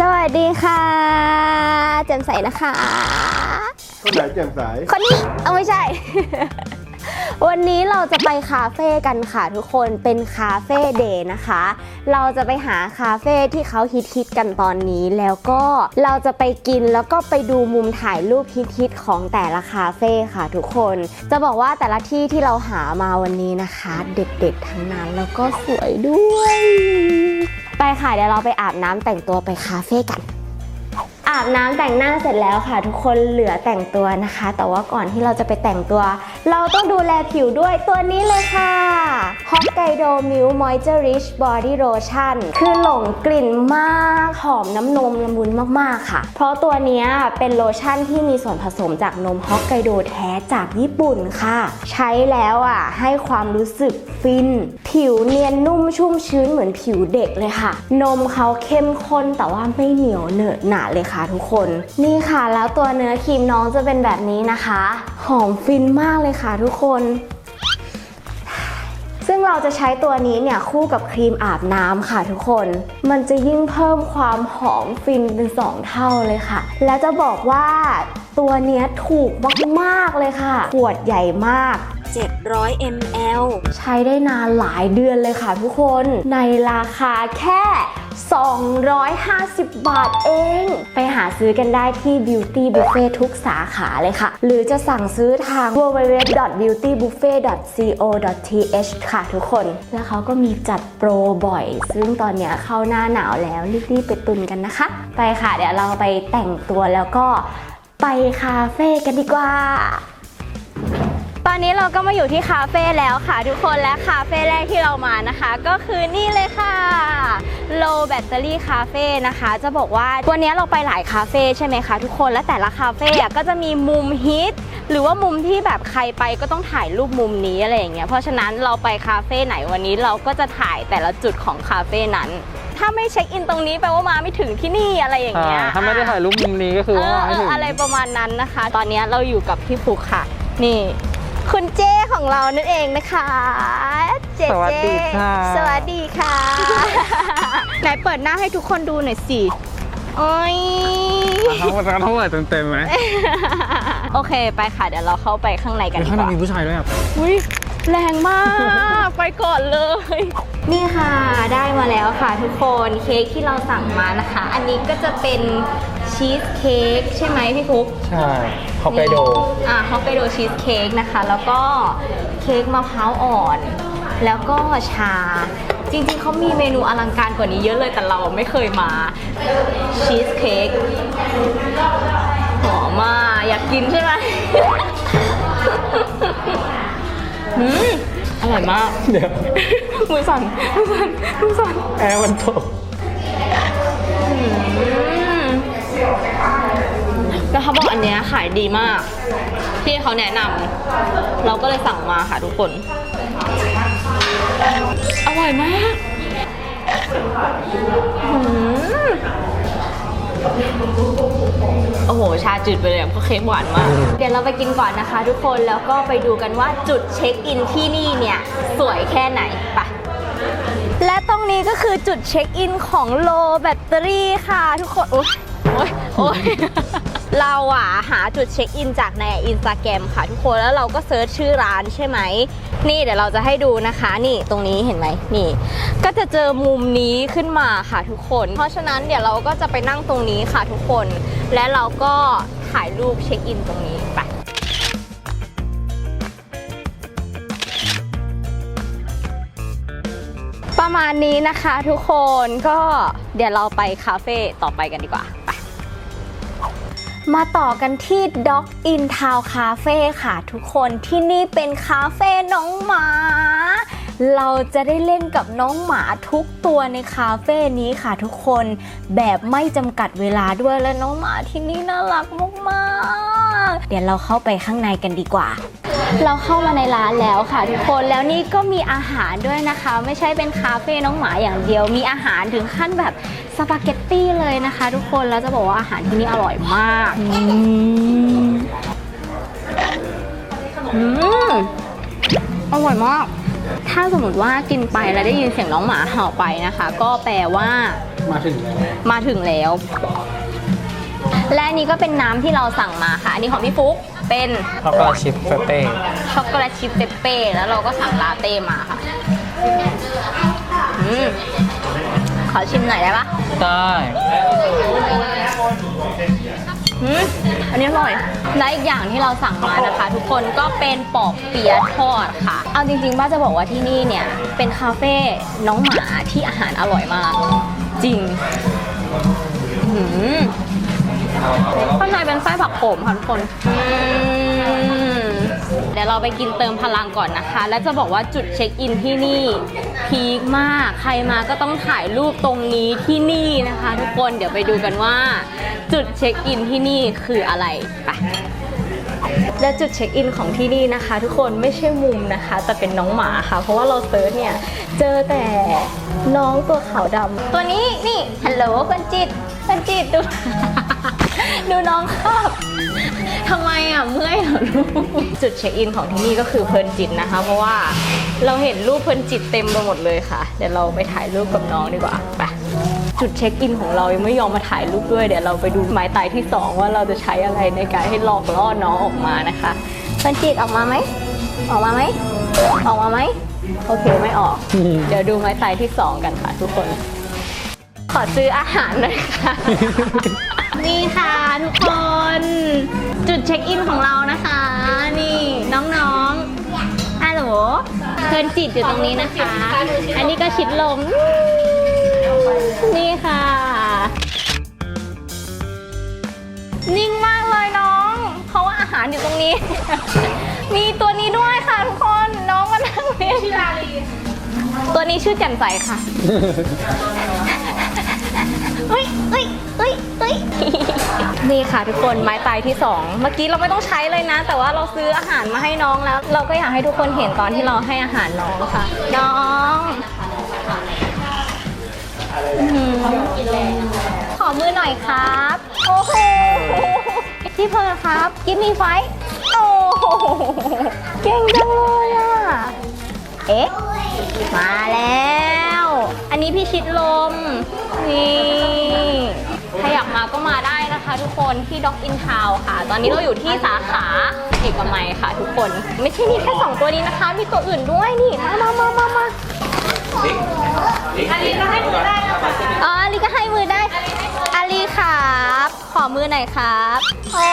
สวัสดีค่ะแจ่มใสนะคะ คนไหนแจ่มใสคนนี้เอาไม่ใช่ วันนี้เราจะไปคาเฟ่กันค่ะทุกคนเป็นคาเฟ่เดย์นะคะ เราจะไปหาคาเฟ่ที่เขาฮิตฮิตๆกันตอนนี้แล้วก็เราจะไปกินแล้วก็ไปดูมุมถ่ายรูปฮิตฮิตๆของแต่ละคาเฟ่ค่ะทุกคน จะบอกว่าแต่ละที่ที่เราหามาวันนี้นะคะ เด็ดๆทั้งนั้นแล้วก็สวยด้วย ไปค่ะเดี๋ยวเราไปอาบน้ำแต่งตัวไปคาเฟ่กัน อาบน้ำแต่งหน้าเสร็จแล้วค่ะ ทุกคนเหลือแต่งตัวนะคะ แต่ว่าก่อนที่เราจะไปแต่งตัว เราต้องดูแลผิวด้วยตัวนี้เลยค่ะ Hokkaido Milk Moisture Rich Body Lotion คือหลงกลิ่นมากหอมน้ำนมละมุนมากๆค่ะ เพราะตัวนี้เป็นโลชั่นที่มีส่วนผสมจากนมฮอกไกโดแท้จากญี่ปุ่นค่ะ ใช้แล้วอะให้ความรู้สึกฟิน ผิวเนียนนุ่มชุ่มชื้นเหมือนผิวเด็กเลยค่ะ นมเขาเข้มข้นแต่ว่าไม่เหนียวเหนอะหนะเลยค่ะทุกคน นี่ค่ะแล้วตัวเนื้อครีมน้องจะเป็นแบบนี้นะคะ หอมฟินมากเลยค่ะทุกคน ซึ่งเราจะใช้ตัวนี้เนี่ยคู่กับครีมอาบน้ำค่ะทุกคน มันจะยิ่งเพิ่มความหอมฟินเป็น 2 เท่าเลยค่ะ และจะบอกว่าตัวเนี้ยถูกมากๆเลยค่ะ ขวดใหญ่มาก 700 ml ใช้ได้นานหลายเดือนเลยค่ะทุกคน ในราคาแค่ 250 บาทเอง ไปหาซื้อกันได้ที่ Beauty Buffet ทุกสาขาเลยค่ะ หรือจะสั่งซื้อทาง www.beautybuffet.co.th ค่ะทุกคน แล้วเขาก็มีจัดโปรบ่อย ซึ่งตอนเนี้ยเข้าหน้าหนาวแล้วรีบๆไปตุนกันนะคะ ไปค่ะ เดี๋ยวเราไปแต่งตัวแล้วก็ไปคาเฟ่กันดีกว่า ตอนนี้เราก็มาอยู่ที่คาเฟ่แล้วค่ะทุกคนและคาเฟ่แรกที่เรามานะคะ ก็คือนี่เลยค่ะ Low Battery Cafe นะคะ จะบอกว่าวันนี้เราไปหลายคาเฟ่ใช่ไหมคะทุกคนและแต่ละคาเฟ่อะก็จะมีมุมฮิตหรือว่ามุมที่แบบใครไปก็ต้องถ่ายรูปมุมนี้อะไรอย่างเงี้ยเพราะฉะนั้นเราไปคาเฟ่ไหนวันนี้เราก็จะถ่ายแต่ละจุดของคาเฟ่นั้นถ้าไม่เช็คอินตรงนี้แปลว่ามาไม่ถึงที่นี่อะไรอย่างอ่าเงี้ยถ้าไม่ได้ถ่ายรูปมุมนี้ก็คือเอว่าอไม่เอถึองอะไรประมาณนั้นนะคะ ตอนนี้เราอยู่กับพี่ฟุกค่ะ นี่ คุณเจ้ของเรานั่นเองนะคะ เจสวัสเจดีค่ะ สวัสดีค่ะ ไหนเปิดหน้าให้ทุกคนดูหน่อยสิโอ้ย ทั้งหมดทั้งหมดเต็มๆไหมโอเคไปค่ะ เดี๋ยวเราเข้าไปข้างในกันดีข้างกในว่า มีผู้ชายด้วยอะ อุ้ยแรงมาก ไปก่อนเลย นี่ค่ะได้มาแล้วค่ะทุกคนเค้กที่เราสั่งมานะคะ อันนี้ก็จะเป็น ชีสเค้กใช่ไหมพี่ฟุกใช่ฮอกไกโด อ่าฮอกไกโดชีสเค้กนะคะ แล้วก็เค้กมะพร้าวอ่อน แล้วก็ชา จริงๆ เขามีเมนูอลังการกว่านี้เยอะเลยแต่เราไม่เคยมา ชีสเค้กหอมมากอยากกินใช่ไหม อืมอร่อยมาก เดี๋ยว มือสั่นมือสั่นมือสั่นแอร์มันตก แล้วเขาบอกอันเนี้ยขายดีมาก ที่เขาแนะนำเราก็เลยสั่งมาค่ะทุกคน อร่อยมากโอ้โห ชาจืดไปเลยเพราะเค้กหวานมาก เดี๋ยวเราไปกินก่อนนะคะทุกคน แล้วก็ไปดูกันว่าจุดเช็คอินที่นี่เนี่ย สวยแค่ไหนไปและตรงนี้ก็คือจุดเช็คอินของโลแบตเตอรี่ค่ะทุกคนอ๊ย อ๊ยโอ๊ยเราอะหาจุดเช็คอินจากในอินสตาแกรมค่ะทุกคนแล้วเราก็เซิร์ชชื่อร้านใช่ไหม นี่เดี๋ยวเราจะให้ดูนะคะ นี่ตรงนี้เห็นไหมนี่ ก็จะเจอมุมนี้ขึ้นมาค่ะทุกคน เพราะฉะนั้นเดี๋ยวเราก็จะไปนั่งตรงนี้ค่ะทุกคน และเราก็ถ่ายรูปเช็คอินตรงนี้ไปประมาณนี้นะคะทุกคนก็เดี๋ยวเราไปคาเฟ่ต่อไปกันดีกว่า มาต่อกันที่ Dog in Town Cafe ค่ะทุกคนที่นี่เป็นคาเฟ่น้องหมา เราจะได้เล่นกับน้องหมาทุกตัวในคาเฟ่นี้ค่ะทุกคนแบบไม่จำกัดเวลาด้วยและน้องหมาที่นี่น่ารักมากๆ เดี๋ยวเราเข้าไปข้างในกันดีกว่า เราเข้ามาในร้านแล้วค่ะทุกคนแล้วนี่ก็มีอาหารด้วยนะคะ ไม่ใช่เป็นคาเฟ่น้องหมาอย่างเดียว มีอาหารถึงขั้นแบบสปาเกตตี้เลยนะคะ ทุกคนแล้วจะบอกว่าอาหารที่นี่อร่อยมากอืมอืมอร่อยมากถ้าสมมติว่ากินไปแล้วได้ยินเสียงน้องหมาเห่าไปนะคะ ก็แปลว่า มาถึงแล้วมาถึงแล้ว และอันนี้ก็เป็นน้ำที่เราสั่งมาค่ะ อันนี้ของพี่ฟุ๊กเป็นช็อกโกแลตชิพเฟเป้ช็อกโกแลตชิพเปเป้แล้วเราก็สั่งลาเต้มาค่ะอืมขอชิมหน่อยได้ปะได้อืมอันนี้อร่อย และอีกอย่างที่เราสั่งมานะคะ ทุกคนก็เป็นปอบเปียะทอดค่ะ เอาจริงๆบ้าจะบอกว่าที่นี่เนี่ย เป็นคาเฟ่น้องหมาที่อาหารอร่อยมาก จริง อืม ข้างในเป็นไส้ผักโขมค่ะทุกคนเดี๋ยวเราไปกินเติมพลังก่อนนะคะ แล้วจะบอกว่าจุดเช็คอินที่นี่พีคมาก ใครมาก็ต้องถ่ายรูปตรงนี้ที่นี่นะคะ ทุกคน เดี๋ยวไปดูกันว่า จุดเช็คอินที่นี่คืออะไร ไป และจุดเช็คอินของที่นี่นะคะ ทุกคนไม่ใช่มุมนะคะ แต่เป็นน้องหมาค่ะ เพราะว่าเราเซิร์ชเนี่ย เจอแต่น้องตัวขาวดำตัวนี้นี่ ฮัลโหลคนจิตคนจิตดู ดูน้องครับทำไมอะเมื่อยเหรอลูกจุดเช็คอินของที่นี่ก็คือเพลินจิตนะคะ เพราะว่าเราเห็นรูปเพลินจิตเต็มไปหมดเลยค่ะ เดี๋ยวเราไปถ่ายรูปกับน้องดีกว่าไปจุดเช็คอินของเรายังไม่ยอมมาถ่ายรูปด้วยเดี๋ยวเราไปดูไม้ตายที่สองว่าเราจะใช้อะไรในการให้หลอกล่อน้องออกมานะคะเพลินจิตออกมาไหมออกมาไหมออกมาไหมโอเคไม่ออก เดี๋ยวดูไม้ตายที่สองกันค่ะทุกคน ขอซื้ออาหารหน่อยค่ะ นี่ค่ะทุกคน จุดเช็คอินของเรานะคะ นี่น้องๆฮัลโหลเพลินจิตอยู่ตรงนี้นะคะ อันนี้ก็ชิดลม นี่ค่ะ นิ่งมากเลยน้อง เพราะว่าอาหารอยู่ตรงนี้ มีตัวนี้ด้วยค่ะทุกคนน้องมานั่งเล่นตัวนี้ชื่อแจ่มใสค่ะ เฮ้ยเฮ้ยเฮ้ยเฮ้ยนี่ค่ะทุกคนไม้ตายที่สองเมื่อกี้เราไม่ต้องใช้เลยนะ แต่ว่าเราซื้ออาหารมาให้น้องแล้ว เราก็อยากให้ทุกคนเห็นตอนที่เราให้อาหารน้องค่ะ น้องขอมือหน่อยครับ โอ้โหพี่เพร์ลครับ กินมีไฟท์โอ้โหเก่งจังเลยอะ เอ๊ะ มาแล้ว อันนี้พี่ชิดลม นี่ใครอยากมาก็มาได้นะคะทุกคนที่ Dog in Town ค่ะ ตอนนี้เราอยู่ที่สาขาเอกมัยค่ะทุกคน ไม่ใช่มีแค่2ตัวนี้นะคะ มีตัวอื่นด้วยนี่มามามามามาอาลีก็ให้มือได้อ๋ออาลีก็ให้มือได้อาลีครับ ขอมือหน่อยครับโอ้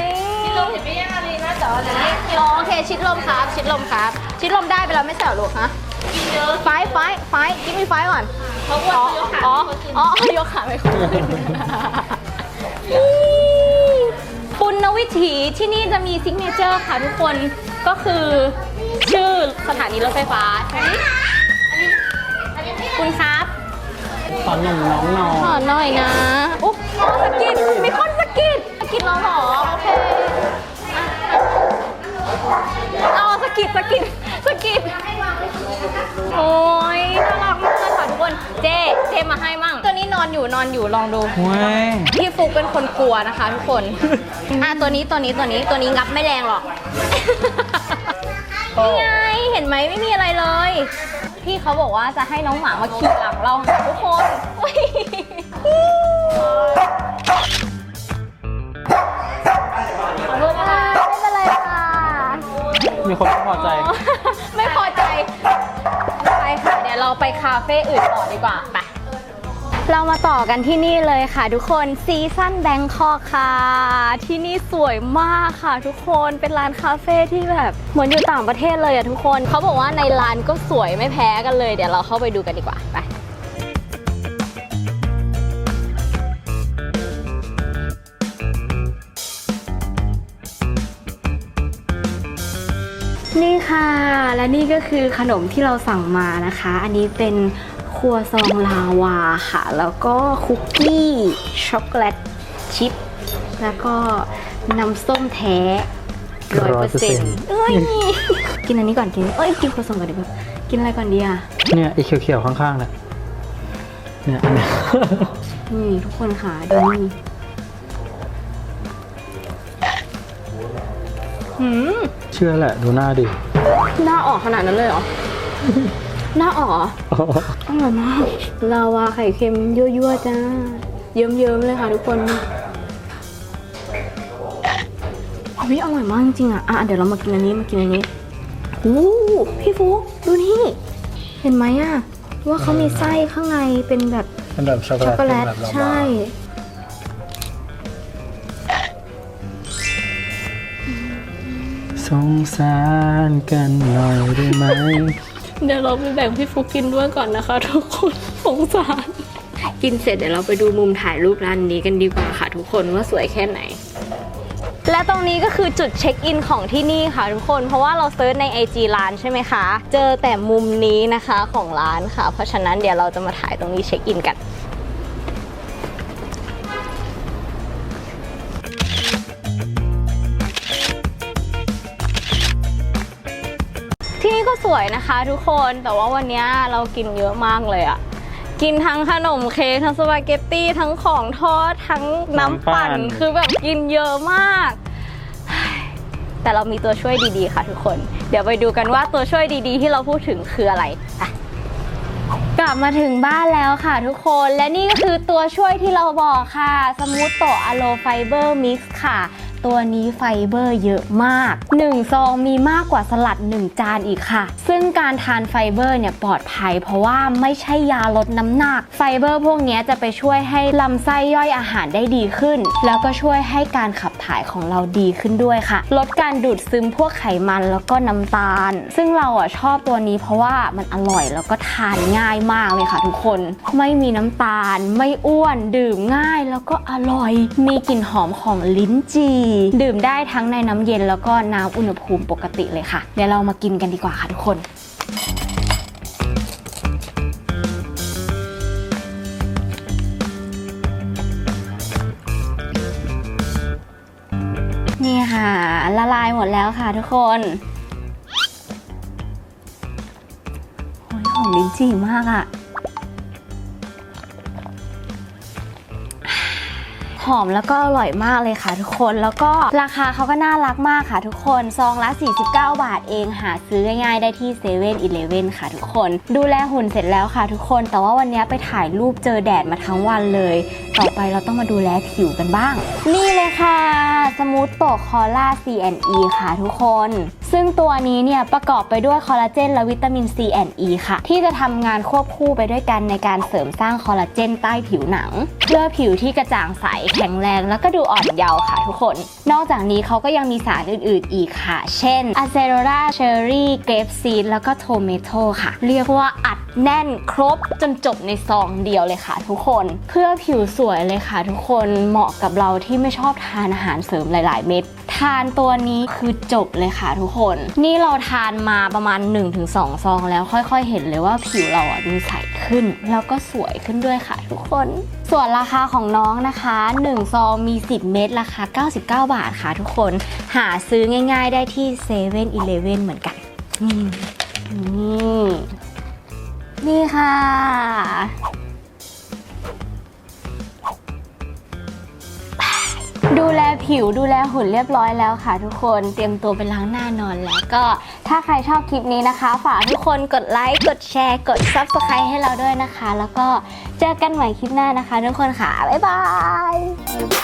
ยชิดลมเห็นไหมยังอาลีนะจอเลยโอเคชิดลมครับ ชิดลมครับ ชิดลมได้ไปแล้วไม่ใช่เหรอลูกฮะ ไฟไฟไฟกินมีไฟก่อนเขาอ้วนยกขาอ๋ออ๋อยกขาไม่ค่อยขึ้นปุณณวิถีที่นี่จะมีซิกเนเจอร์ค่ะทุกคนก็คือชื่อสถานีรถไฟฟ้าใช่ไหมคุณครับตอนหนุ่มน้องนอขอนหน่อยนะอุ๊บสะกิดมีคนสะกิดสะกิดเราเหรอโอเคอะอ๋อสะกิดสะกิดสะกิด โอ้ยน่ารักมากเลยค่ะทุกคน เจ๊เจ๊มาให้มั่ง ตัวนี้นอนอยู่นอนอยู่ลองดู เว้ยพี่ฟุกเป็นคนกลัวนะคะทุกคน อะตัวนี้ตัวนี้ตัวนี้ตัวนี้งับไม่แรงหรอก นี่ไงเห็นไหมไม่มีอะไรเลย พี่เขาบอกว่าจะให้น้องหมามาขี่หลังเราค่ะทุกคนอุ๊ยขอโทษนะคะไม่เป็นไรค่ะ มีคนไม่พอใจ อ๋อ เราไปคาเฟ่อื่นต่อดีกว่าไปเรามาต่อกันที่นี่เลยค่ะ ทุกคนซีซั่นแบงคอกค่ะ ที่นี่สวยมากค่ะ ทุกคนเป็นร้านคาเฟ่ที่แบบเหมือนอยู่ต่างประเทศเลยอะทุกคนเขาบอกว่าในร้านก็สวยไม่แพ้กันเลย เดี๋ยวเราเข้าไปดูกันดีกว่าไป ค่ะ และนี่ก็คือขนมที่เราสั่งมานะคะ อันนี้เป็นครัวซองลาวาค่ะ แล้วก็คุกกี้ ช็อกโกแลตชิพแล้วก็น้ำส้มแท้ร้อยเปอร์เซ็นต์เอ้ย กินอันนี้ก่อนกินเอ้ย กินครัวซองก่อนดีกว่ากินอะไรก่อนดีอะ เนี่ยไอ้เขียวๆข้างๆเนี่ยเนี่ยอันเนี้ยนี่ทุกคนค่ะดูนี่หืมเชื่อแหละดูหน้าดิอ หน้าออกขนาดนั้นเลยเหรอ หน้าออกเหรออร่อยมากลาวาไข่เค็มยั่วๆจ้า เยิ้มๆเลยค่ะทุกคนวิอร่อยมากจริงๆอะ อะ เดี๋ยวเรามากินอันนี้มากินอันนี้โอ้พี่ฟุกดูนี่ เห็นไหมอะ ว่าเขามีไส้ข้างในเป็นแบบเป็นแบบช็อกโกช็อกโกแลแลตตแบบลาวาใช่ สงสารกันหน่อยได้ไหม เดี๋ยวเราไปแบ่งพี่ฟุกกินด้วยก่อนนะคะทุกคนสงสารกินเสร็จเดี๋ยวเราไปดูมุมถ่ายรูปร้านนี้กันดีกว่าค่ะทุกคนว่าสวยแค่ไหน และตรงนี้ก็คือจุดเช็คอินของที่นี่ค่ะทุกคน เพราะว่าเราเซิร์ชใน IG ร้านใช่ไหมคะ เจอแต่มุมนี้นะคะของร้านค่ะ เพราะฉะนั้นเดี๋ยวเราจะมาถ่ายตรงนี้เช็คอินกัน ที่นี่ก็สวยนะคะทุกคนแต่ว่าวันนี้เรากินเยอะมากเลยอะกินทั้งขนมเค้กทั้งสปาเกตตี้ทั้งของทอดทั้งน้ำปั่น น้ำปั่น คือแบบกินเยอะมาก แต่เรามีตัวช่วยดีๆ ค่ะทุกคน เดี๋ยวไปดูกันว่าตัวช่วยดีๆ ที่เราพูดถึงคืออะไรอะกลับมาถึงบ้านแล้วค่ะทุกคนและนี่ก็คือตัวช่วยที่เราบอกค่ะ สมูทโตอะโลไฟเบอร์มิกซ์ค่ะ ตัวนี้ไฟเบอร์เยอะมาก 1 ซองมีมากกว่าสลัด 1 จานอีกค่ะ ซึ่งการทานไฟเบอร์เนี่ยปลอดภัย เพราะว่าไม่ใช่ยาลดน้ำหนัก ไฟเบอร์พวกนี้จะไปช่วยให้ลำไส้ย่อยอาหารได้ดีขึ้น แล้วก็ช่วยให้การขับ ถ่ายของเราดีขึ้นด้วยค่ะ ลดการดูดซึมพวกไขมันแล้วก็น้ำตาล ซึ่งเราอะชอบตัวนี้เพราะว่ามันอร่อยแล้วก็ทานง่ายมากเลยค่ะทุกคน ไม่มีน้ำตาล ไม่อ้วนดื่มง่ายแล้วก็อร่อย มีกลิ่นหอมของลิ้นจี่ดื่มได้ทั้งในน้ำเย็นแล้วก็น้ำอุณหภูมิปกติเลยค่ะเดี๋ยวเรามากินกันดีกว่าค่ะทุกคน ละลายหมดแล้วค่ะทุกคนโอ้ยหอมลิ้นจี่มากอะหอมแล้วก็อร่อยมากเลยค่ะทุกคนแล้วก็ราคาเขาก็น่ารักมากค่ะทุกคนซองละ 49 บาทเองหาซื้อง่ายๆได้ที่เซเว่นอีเลเว่นค่ะทุกคน ดูแลหุ่นเสร็จแล้วค่ะทุกคน แต่ว่าวันนี้ไปถ่ายรูปเจอแดดมาทั้งวันเลย ต่อไปเราต้องมาดูแลผิวกันบ้าง นี่เลยค่ะ สมูทโตคอล่า C&E ค่ะทุกคน ซึ่งตัวนี้เนี่ยประกอบไปด้วยคอลลาเจนและวิตามิน CNE ค่ะ ที่จะทำงานควบคู่ไปด้วยกันในการเสริมสร้างคอลลาเจนใต้ผิวหนัง เพื่อผิวที่กระจ่างใสแข็งแรงแล้วก็ดูอ่อนเยาว์ค่ะทุกคน นอกจากนี้เขาก็ยังมีสารอื่น ๆ อีกค่ะ เช่นอะเซโรราเชอร์รี่เกรปซีดแล้วก็โทเมโตค่ะ เรียกว่าอัดแน่นครบจนจบในซองเดียวเลยค่ะ ทุกคน เพื่อผิวสวยยเลยค่ะทุกคนเหมาะกับเราที่ไม่ชอบทานอาหารเสริมหลาย ๆ เม็ดทานตัวนี้คือจบเลยค่ะทุกคน นี่เราทานมาประมาณ 1-2 ซองแล้วค่อย ๆ เห็นเลยว่าผิวเราอะดูใสขึ้น แล้วก็สวยขึ้นด้วยค่ะทุกคน ส่วนราคาของน้องนะคะ 1 ซองมี 10 เม็ดราคา 99 บาทค่ะทุกคน หาซื้อง่าย ๆ ได้ที่7 e เ e ่ e อเหมือนกันนี่นี่ค่ะ ดูแลผิวดูแลหุ่นเรียบร้อยแล้วค่ะ ทุกคนเตรียมตัวไปล้างหน้านอนแล้วก็ถ้าใครชอบคลิปนี้นะคะ ฝากทุกคนกดไลค์กดแชร์ กด Subscribe ให้เราด้วยนะคะ แล้วก็เจอกันใหม่คลิปหน้านะคะ ทุกคนค่ะ บ๊ายบาย